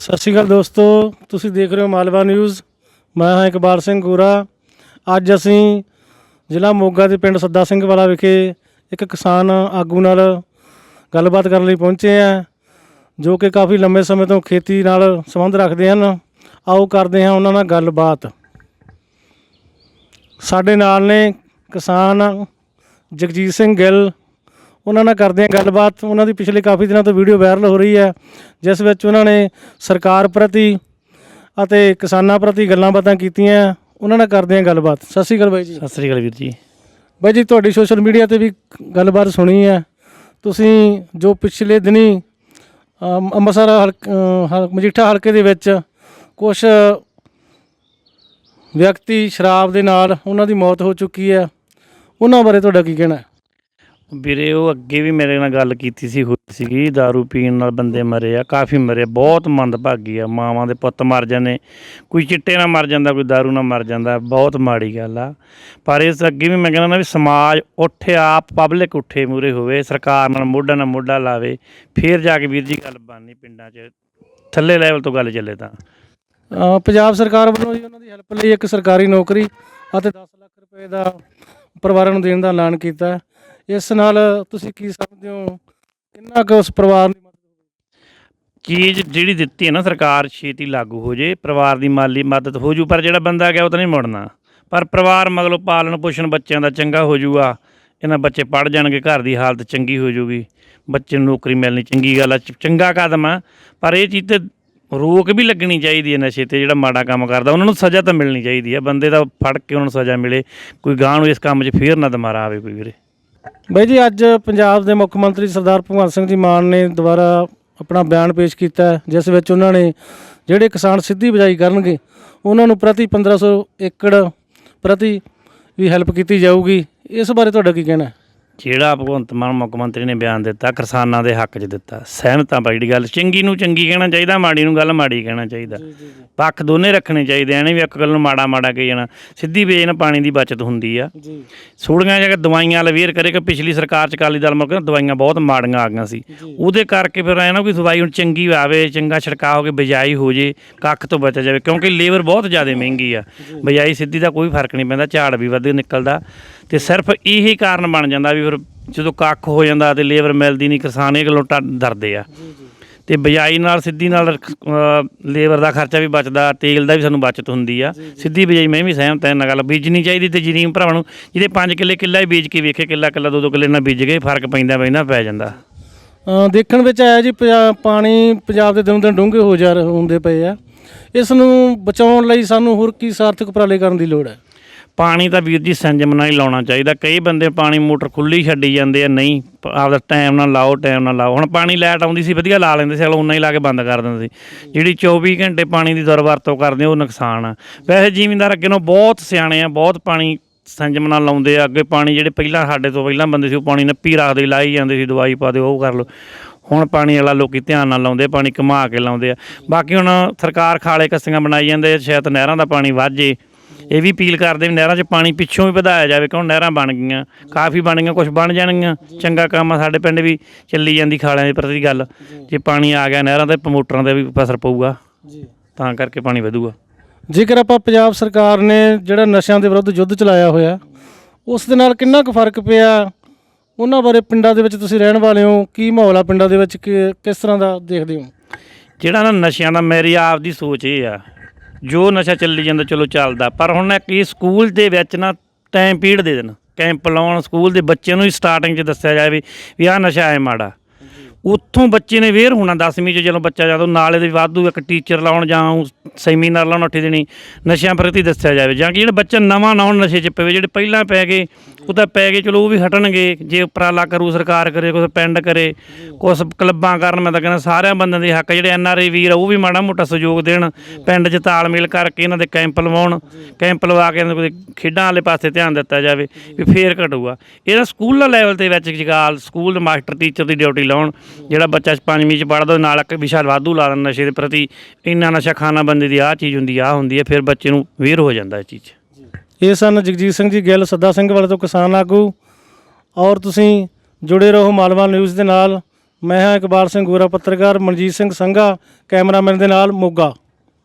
ਸਤਿ ਸ਼੍ਰੀ ਅਕਾਲ ਦੋਸਤੋ, ਤੁਸੀਂ ਦੇਖ ਰਹੇ ਹੋ ਮਾਲਵਾ ਨਿਊਜ਼। ਮੈਂ ਹਾਂ ਇਕਬਾਲ ਸਿੰਘ ਗੋਰਾ। ਅੱਜ ਅਸੀਂ ਜ਼ਿਲ੍ਹਾ ਮੋਗਾ ਦੇ ਪਿੰਡ ਸੱਦਾ ਸਿੰਘ ਵਾਲਾ ਵਿਖੇ ਇੱਕ ਕਿਸਾਨ ਆਗੂ ਨਾਲ ਗੱਲਬਾਤ ਕਰਨ ਲਈ ਪਹੁੰਚੇ ਹਾਂ, ਜੋ ਕਿ ਕਾਫੀ ਲੰਬੇ ਸਮੇਂ ਤੋਂ ਖੇਤੀ ਨਾਲ ਸੰਬੰਧ ਰੱਖਦੇ ਹਨ। ਆਓ ਕਰਦੇ ਹਾਂ ਉਹਨਾਂ ਨਾਲ ਗੱਲਬਾਤ। ਸਾਡੇ ਨਾਲ ਨੇ ਕਿਸਾਨ ਜਗਜੀਤ ਸਿੰਘ ਗਿੱਲ ਉਹਨਾਂ ਨਾਲ ਕਰਦੇ ਹਾਂ ਗੱਲਬਾਤ। ਉਹਨਾਂ ਦੀ ਪਿਛਲੇ ਕਾਫੀ ਦਿਨਾਂ ਤੋਂ ਵੀਡੀਓ ਵਾਇਰਲ ਹੋ ਰਹੀ ਹੈ ਜਿਸ ਵਿੱਚ ਉਹਨਾਂ ਨੇ ਸਰਕਾਰ ਪ੍ਰਤੀ ਅਤੇ ਕਿਸਾਨਾਂ ਪ੍ਰਤੀ ਗੱਲਾਂ ਬਾਤਾਂ ਕੀਤੀਆਂ। ਉਹਨਾਂ ਨਾਲ ਕਰਦੇ ਹਾਂ ਗੱਲਬਾਤ। ਸਤਿ ਸ਼੍ਰੀ ਅਕਾਲ ਬਾਈ ਜੀ। ਸਤਿ ਸ੍ਰੀ ਅਕਾਲ ਵੀਰ ਜੀ। ਬਾਈ ਜੀ ਤੁਹਾਡੀ ਸੋਸ਼ਲ ਮੀਡੀਆ ਤੇ ਵੀ ਗੱਲਬਾਤ ਸੁਣੀ ਹੈ। ਤੁਸੀਂ ਜੋ ਪਿਛਲੇ ਦਿਨੀ ਅਮ, ਅੰਮ੍ਰਿਤਸਰ ਮਜੀਠਾ ਹਲਕੇ ਦੇ ਵਿੱਚ ਕੁਝ ਵਿਅਕਤੀ ਸ਼ਰਾਬ ਦੇ ਨਾਲ ਉਹਨਾਂ ਦੀ ਮੌਤ ਹੋ ਚੁੱਕੀ ਹੈ। ਉਹਨਾਂ ਬਾਰੇ ਤੁਹਾਡਾ ਕੀ ਕਹਿਣਾ ਹੈ? ਵੀਰੇ ਉਹ ਅੱਗੇ ਵੀ ਮੇਰੇ ਨਾਲ ਗੱਲ ਕੀਤੀ ਸੀ ਹੋਈ ਸੀਗੀ दारू ਪੀਣ ਨਾਲ ਬੰਦੇ ਮਰੇ ਆ ਕਾਫੀ ਮਰੇ ਬਹੁਤ ਮੰਦਭਾਗੀ ਆ ਮਾਵਾਂ ਦੇ ਪੁੱਤ ਮਰ ਜਾਂਦੇ ਕੋਈ ਚਿੱਟੇ ਨਾਲ ਮਰ ਜਾਂਦਾ ਕੋਈ दारू ਨਾਲ ਮਰ ਜਾਂਦਾ ਬਹੁਤ ਮਾੜੀ ਗੱਲ ਆ ਪਰ ਇਸ ਅੱਗੇ ਵੀ ਮੈਂ ਕਹਿੰਦਾ ਨਾ ਵੀ ਸਮਾਜ ਉੱਠੇ ਆਪ ਪਬਲਿਕ ਉੱਠੇ ਮੂਰੇ ਹੋਵੇ ਸਰਕਾਰ ਨਾਲ ਮੋਢਾ ਨਾਲ ਮੋਢਾ ਲਾਵੇ ਫੇਰ ਜਾ ਕੇ ਵੀਰ ਜੀ ਗੱਲ ਬਣਨੀ ਪਿੰਡਾਂ 'ਚ ਥੱਲੇ ਲੈਵਲ ਤੋਂ ਗੱਲ ਚੱਲੇ ਤਾਂ ਅ, ਪੰਜਾਬ ਸਰਕਾਰ ਵੱਲੋਂ ਜੀ ਉਹਨਾਂ ਦੀ ਹੈਲਪ ਲਈ ਇੱਕ ਸਰਕਾਰੀ ਨੌਕਰੀ ਅਤੇ 10 ਲੱਖ ਰੁਪਏ ਦਾ ਪਰਿਵਾਰਾਂ ਨੂੰ ਦੇਣ ਦਾ ਐਲਾਨ ਕੀਤਾ ਹੈ। ਇਸ ਨਾਲ ਤੁਸੀਂ ਕੀ ਸਮਝਦੇ ਹੋ? ਕਿੰਨਾ ਕੁ ਉਸ ਪਰਿਵਾਰ ਨੂੰ ਮਦਦ ਚੀਜ਼ ਜਿਹੜੀ ਦਿੱਤੀ ਹੈ ਨਾ ਸਰਕਾਰ, ਛੇਤੀ ਲਾਗੂ ਹੋ ਜੇ, ਪਰਿਵਾਰ ਦੀ ਮਾਲੀ ਮਦਦ ਹੋ ਜੂ, ਪਰ ਜਿਹੜਾ ਬੰਦਾ ਗਿਆ ਉਹ ਤਾਂ ਨਹੀਂ ਮੁੜਨਾ। ਪਰ ਪਰਿਵਾਰ ਮਗਰੋਂ ਪਾਲਣ ਪੋਸ਼ਣ ਬੱਚਿਆਂ ਦਾ ਚੰਗਾ ਹੋ ਜੂਗਾ। ਇਹਨਾਂ ਬੱਚੇ ਪੜ ਜਾਣਗੇ, ਘਰ ਦੀ ਹਾਲਤ ਚੰਗੀ ਹੋ ਜੂਗੀ। ਬੱਚੇ ਨੂੰ ਨੌਕਰੀ ਮਿਲਣੀ ਚੰਗੀ ਗੱਲ ਆ ਚੰਗਾ ਕਦਮ ਆ। ਪਰ ਇਹ ਚੀਜ਼ ਤੇ ਰੋਕ ਵੀ ਲੱਗਣੀ ਚਾਹੀਦੀ ਹੈ ਨਸ਼ੇ ਤੇ, ਜਿਹੜਾ ਮਾੜਾ ਕੰਮ ਕਰਦਾ, ਉਹਨਾਂ ਨੂੰ ਸਜ਼ਾ ਤਾਂ ਮਿਲਣੀ ਚਾਹੀਦੀ ਹੈ। ਬੰਦੇ ਦਾ ਫੜ ਕੇ ਉਹਨਾਂ ਨੂੰ ਸਜ਼ਾ ਮਿਲੇ, ਕੋਈ ਗਾਂ ਨੂੰ ਇਸ ਕੰਮ 'ਚ ਫੇਰ ਨਾ ਦੁਬਾਰਾ ਆਵੇ ਕੋਈ ਵੀਰੇ। ਬਾਈ ਜੀ, ਅੱਜ ਪੰਜਾਬ ਦੇ ਮੁੱਖ ਮੰਤਰੀ ਸਰਦਾਰ ਭਗਵੰਤ ਸਿੰਘ ਜੀ ਮਾਨ ਨੇ ਦੁਬਾਰਾ ਆਪਣਾ ਬਿਆਨ ਪੇਸ਼ ਕੀਤਾ ਜਿਸ ਵਿੱਚ ਉਹਨਾਂ ਨੇ ਜਿਹੜੇ ਕਿਸਾਨ ਸਿੱਧੀ ਬਿਜਾਈ ਕਰਨਗੇ, ਉਹਨਾਂ ਨੂੰ ਪ੍ਰਤੀ 1500 ਏਕੜ ਪ੍ਰਤੀ ਵੀ ਹੈਲਪ ਕੀਤੀ ਜਾਊਗੀ। ਇਸ ਬਾਰੇ ਤੁਹਾਡਾ ਕੀ ਕਹਿਣਾ ਹੈ? ਜਿਹੜਾ ਭਗਵੰਤ ਮਾਨ ਮੁੱਖ ਮੰਤਰੀ ਨੇ ਬਿਆਨ ਦਿੱਤਾ ਕਿਸਾਨਾਂ ਦੇ ਹੱਕ 'ਚ ਦਿੱਤਾ। ਸਹਿਮਤ ਬਾਈ ਜਿਹੜੀ ਗੱਲ ਚੰਗੀ ਨੂੰ ਚੰਗੀ ਕਹਿਣਾ ਚਾਹੀਦਾ ਮਾੜੀ ਨੂੰ ਗੱਲ ਮਾੜੀ ਕਹਿਣਾ ਚਾਹੀਦਾ। ਪੱਖ ਦੋਨੇ ਰੱਖਣੇ ਚਾਹੀਦੇ ਐ ਨਹੀਂ ਵੀ ਇੱਕ ਗੱਲ ਨੂੰ ਮਾੜਾ ਮਾੜਾ ਕਹੀ ਜਾਣਾ। ਸਿੱਧੀ ਵੇਜ ਨਾਲ ਪਾਣੀ ਦੀ ਬਚਤ ਹੁੰਦੀ ਆ। ਜੀ। ਸੋੜੀਆਂ ਜਗ੍ਹਾ ਦਵਾਈਆਂ ਲਵੇਰ ਕਰੇ ਕਿ ਪਿਛਲੀ ਸਰਕਾਰ ਚ ਅਕਾਲੀ ਦਲ ਮੁਲਕ ਦਵਾਈਆਂ ਬਹੁਤ ਮਾੜੀਆਂ ਆ ਗਈਆਂ ਸੀ। ਉਹਦੇ ਕਰਕੇ ਫਿਰ ਐ ਨਾ ਕੋਈ ਦਵਾਈ ਹੁਣ ਚੰਗੀ ਆਵੇ ਚੰਗਾ ਛਿੜਕਾਅ ਹੋ ਕੇ ਬਿਜਾਈ ਹੋ ਜੇ ਕੱਖ ਤੋਂ ਬਚ ਜਾਵੇ ਕਿਉਂਕਿ ਲੇਬਰ ਬਹੁਤ ਜ਼ਿਆਦਾ ਮਹਿੰਗੀ ਆ। ਬਿਜਾਈ ਸਿੱਧੀ ਦਾ ਕੋਈ ਫ਼ਰਕ ਨਹੀਂ ਪੈਂਦਾ ਝਾੜ ਵੀ ਵੱਧ ਨਿਕਲਦਾ। ਤੇ ਸਿਰਫ ਇਹੀ ਕਾਰਨ ਬਣ ਜਾਂਦਾ ਵੀ ਫਿਰ ਜਦੋਂ ਕੱਖ ਹੋ ਜਾਂਦਾ ਤੇ ਲੇਬਰ ਮਿਲਦੀ ਨਹੀਂ ਕਿਸਾਨ ਇਹ ਗੱਲੋਂ ਟਾ- ਡਰਦੇ ਆ। ਤੇ ਬਿਜਾਈ ਨਾਲ ਸਿੱਧੀ ਨਾਲ ਲੇਬਰ ਦਾ ਖਰਚਾ ਵੀ ਬਚਦਾ ਤੇਲ ਦਾ ਵੀ ਸਾਨੂੰ ਬਚਤ ਹੁੰਦੀ ਆ। ਸਿੱਧੀ ਬਿਜਾਈ ਮੈਂ ਵੀ ਸਹਿਮਤ ਹਾਂ ਇਹਨਾਂ ਗੱਲ ਬੀਜਣੀ ਚਾਹੀਦੀ ਤੇ ਜਰੀਮ ਭਰਾਵਾਂ ਨੂੰ ਜਿਹਦੇ 5 ਕਿੱਲੇ ਕਿੱਲਾ ਹੀ ਬੀਜ ਕੇ ਵੇਖੇ ਕਿੱਲਾ ਕਿੱਲਾ ਦੋ ਦੋ ਕਿੱਲੇ ਨਾਲ ਬੀਜ ਗਏ ਫ਼ਰਕ ਪੈਂਦਾ ਪੈਂਦਾ ਪੈ ਜਾਂਦਾ। ਅ, ਦੇਖਣ ਵਿੱਚ ਆਇਆ ਜੀ ਪੰਜਾ- ਪਾਣੀ ਪੰਜਾਬ ਦੇ ਦਿਨੋਂ ਦਿਨ ਡੂੰਘੇ ਹੋ ਜਾ ਰਹੇ ਹੁੰਦੇ ਪਏ ਆ। ਇਸ ਨੂੰ ਬਚਾਉਣ ਲਈ ਸਾਨੂੰ ਹੋਰ ਕੀ ਸਾਰਥਕ ਉਪਰਾਲੇ ਕਰਨ ਦੀ ਲੋੜ ਹੈ? ਪਾਣੀ ਤਾਂ ਵੀਰ ਜੀ ਸੰਜਮ ਨਾਲ ਹੀ ਲਾਉਣਾ ਚਾਹੀਦਾ। ਕਈ ਬੰਦੇ ਪਾਣੀ ਮੋਟਰ ਖੁੱਲੀ ਛੱਡੀ ਜਾਂਦੇ ਆ, ਨਹੀਂ ਪ- ਆਪਦਾ ਟਾਈਮ ਨਾਲ ਲਾਓ ਟਾਈਮ ਨਾਲ ਲਾਓ। ਹੁਣ ਪਾਣੀ ਲਾਈਟ ਆਉਂਦੀ ਸੀ, ਵਧੀਆ ਲਾ ਲੈਂਦੇ ਸੀ, ਅਗਲਾ ਉਨਾ ਹੀ ਲਾ ਕੇ ਬੰਦ ਕਰ ਦਿੰਦੇ ਸੀ। ਜਿਹੜੀ 24 ਘੰਟੇ ਪਾਣੀ ਦੀ ਦੁਰਵਰਤੋਂ ਕਰਦੇ ਉਹ ਨੁਕਸਾਨ ਆ। ਵੈਸੇ ਜ਼ਿਮੀਂਦਾਰ ਅੱਗੇ ਨੂੰ ਬਹੁਤ ਸਿਆਣੇ ਆ, ਬਹੁਤ ਪਾਣੀ ਸੰਜਮ ਨਾਲ ਲਾਉਂਦੇ ਆ। ਅੱਗੇ ਪਾਣੀ ਜਿਹੜੇ ਪਹਿਲਾਂ ਸਾਡੇ ਤੋਂ ਪਹਿਲਾਂ ਬੰਦੇ ਸੀ, ਉਹ ਪਾਣੀ ਨੱਪੀ ਰੱਖਦੇ, ਲਾਈ ਜਾਂਦੇ ਸੀ, ਦਵਾਈ ਪਾ ਦਿਓ, ਉਹ ਕਰ ਲਓ। ਹੁਣ ਪਾਣੀ ਵਾਲਾ ਲੋਕੀ ਧਿਆਨ ਨਾਲ ਲਾਉਂਦੇ ਪਾਣੀ ਘੁਮਾ ਕੇ ਲਾਉਂਦੇ ਆ। ਬਾਕੀ ਹੁਣ ਸਰਕਾਰ ਖਾਲੇ ਕੱਸੀਆਂ ਬਣਾਈ ਜਾਂਦੇ ਸ਼ਾਇਦ ਨਹਿਰਾਂ ਦਾ ਪਾਣੀ ਵਾਜੇ ਇਹ ਵੀ ਅਪੀਲ ਕਰਦੇ ਵੀ ਨਹਿਰਾਂ 'ਚ ਪਾਣੀ ਪਿੱਛੋਂ ਵੀ ਵਧਾਇਆ ਜਾਵੇ ਕਿਉਂ ਨਹਿਰਾਂ ਬਣ ਗਈਆਂ ਕਾਫੀ ਬਣ ਗਈਆਂ ਕੁਝ ਬਣ ਜਾਣਗੀਆਂ। ਚੰਗਾ ਕੰਮ ਆ ਸਾਡੇ ਪਿੰਡ ਵੀ ਚੱਲੀ ਜਾਂਦੀ ਖਾਲਿਆਂ ਦੀ ਪ੍ਰਤੀ ਗੱਲ। ਜੇ ਪਾਣੀ ਆ ਗਿਆ ਨਹਿਰਾਂ ਤੇ ਪ੍ਰਮੋਟਰਾਂ ਤੇ ਵੀ ਅਸਰ ਪਊਗਾ। ਜੀ। ਤਾਂ ਕਰਕੇ ਪਾਣੀ ਵਧੂਗਾ। ਜੇਕਰ ਆਪਾਂ ਪੰਜਾਬ ਸਰਕਾਰ ਨੇ ਜਿਹੜਾ ਨਸ਼ਿਆਂ ਦੇ ਵਿਰੁੱਧ ਯੁੱਧ ਚਲਾਇਆ ਹੋਇਆ ਉਸ ਦੇ ਨਾਲ ਕਿੰਨਾ ਕੁ ਫ਼ਰਕ ਪਿਆ? ਉਹਨਾਂ ਬਾਰੇ ਪਿੰਡਾਂ ਦੇ ਵਿੱਚ ਤੁਸੀਂ ਰਹਿਣ ਵਾਲੇ ਹੋ ਕੀ ਮਾਹੌਲ ਆ ਪਿੰਡਾਂ ਦੇ ਵਿੱਚ? ਕਿ- ਕਿਸ ਤਰ੍ਹਾਂ ਦਾ ਦੇਖਦੇ ਹੋ? ਜਿਹੜਾ ਨਾ ਨਸ਼ਿਆਂ ਦਾ ਮੇਰੀ ਆਪ ਦੀ ਸੋਚ ਇਹ ਆ ਜੋ ਨਸ਼ਾ ਚੱਲੀ ਜਾਂਦਾ ਚਲੋ ਚੱਲਦਾ। ਪਰ ਹੁਣ ਇੱਕ ਇਹ ਸਕੂਲ ਦੇ ਵਿੱਚ ਨਾ ਟਾਈਮ ਪੀਰੀਅਡ ਦੇ ਦੇਣ। ਕੈਂਪ ਲਾਉਣ ਸਕੂਲ ਦੇ ਬੱਚਿਆਂ ਨੂੰ ਹੀ ਸਟਾਰਟਿੰਗ 'ਚ ਦੱਸਿਆ ਜਾਵੇ ਵੀ ਆਹ ਨਸ਼ਾ ਹੈ ਮਾੜਾ। ਉੱਥੋਂ ਬੱਚੇ ਨੇ ਵੇਰ ਹੋਣਾ 10ਵੀਂ 'ਚ ਜਦੋਂ ਬੱਚਾ ਜਦੋਂ ਨਾਲ ਇਹਦੇ ਵਾਧੂ ਇੱਕ ਟੀਚਰ ਲਾਉਣ ਜਾਂ ਸੈਮੀਨਾਰ ਲਾਉਣ ਉੱਠੀ ਦੇਣੀ ਨਸ਼ਿਆਂ ਪ੍ਰਤੀ ਦੱਸਿਆ ਜਾਵੇ। ਜਾਂ ਕਿ ਜਿਹੜਾ ਬੱਚਾ ਨਵਾਂ ਨਾ ਹੁਣ ਨਸ਼ੇ 'ਚ ਪਵੇ ਜਿਹੜੇ ਪਹਿਲਾਂ ਪੈ ਗਏ ਉਹ ਤਾਂ ਪੈ ਗਏ, ਚਲੋ ਉਹ ਵੀ ਹਟਣਗੇ, ਜੇ ਉਪਰਾਲਾ ਕਰੂ ਸਰਕਾਰ ਕਰੇ, ਕੁਛ ਪਿੰਡ ਕਰੇ, ਕੁਛ ਕਲੱਬਾਂ ਕਰਨ ਮੈਂ ਤਾਂ ਕਹਿੰਦਾ ਸਾਰਿਆਂ ਬੰਦਿਆਂ ਦੇ ਹੱਕ ਜਿਹੜੇ ਐਨ ਆਰ ਆਈ ਵੀਰ ਆ, ਉਹ ਵੀ ਮਾੜਾ ਮੋਟਾ ਸਹਿਯੋਗ ਦੇਣ, ਪਿੰਡ 'ਚ ਤਾਲਮੇਲ ਕਰਕੇ ਇਹਨਾਂ ਦੇ ਕੈਂਪ ਲਵਾਉਣ, ਕੈਂਪ ਲਵਾ ਕੇ ਇਹਨਾਂ ਦੇ ਖੇਡਾਂ ਵਾਲੇ ਪਾਸੇ ਧਿਆਨ ਦਿੱਤਾ ਜਾਵੇ, ਵੀ ਫੇਰ ਘਟੂਗਾ ਇਹਦਾ ਸਕੂਲ ਲੈਵਲ ਤੇ ਵਿੱਚ ਜਗਾਲ, ਸਕੂਲ ਦੇ ਮਾਸਟਰ ਟੀਚਰ ਦੀ ਡਿਊਟੀ ਲਾਉਣ, ਜਿਹੜਾ ਬੱਚਾ ਪੰਜਵੀਂ 'ਚ ਪੜ੍ਹਦਾ, ਉਹਦੇ ਨਾਲ ਇੱਕ ਵਿਸ਼ਾਲ ਵਾਧੂ ਲਾ ਦੇਣ ਨਸ਼ੇ ਦੇ ਪ੍ਰਤੀ ਇੰਨਾ ਨਸ਼ਾ ਖਾਣਾ ਬੰਦੇ ਦੀ ਆਹ ਚੀਜ਼ ਹੁੰਦੀ, ਆਹ ਹੁੰਦੀ ਹੈ, ਫਿਰ ਬੱਚੇ ਨੂੰ ਵੇਰ ਹੋ ਜਾਂਦਾ ਇਹ ਚੀਜ਼ 'ਚ। ਇਹ ਸਨ ਜਗਜੀਤ ਸਿੰਘ ਜੀ ਗਿੱਲ, ਸੱਦਾ ਸਿੰਘ ਵਾਲੇ ਤੋਂ ਕਿਸਾਨ ਆਗੂ। ਔਰ ਤੁਸੀਂ ਜੁੜੇ ਰਹੋ ਮਾਲਵਾ ਨਿਊਜ਼ ਦੇ ਨਾਲ। ਮੈਂ ਹਾਂ ਇਕਬਾਲ ਸਿੰਘ, ਗੋਰਾ ਪੱਤਰਕਾਰ, ਮਨਜੀਤ ਸਿੰਘ ਸੰਘਾ, ਕੈਮਰਾਮੈਨ ਦੇ ਨਾਲ ਮੋਗਾ।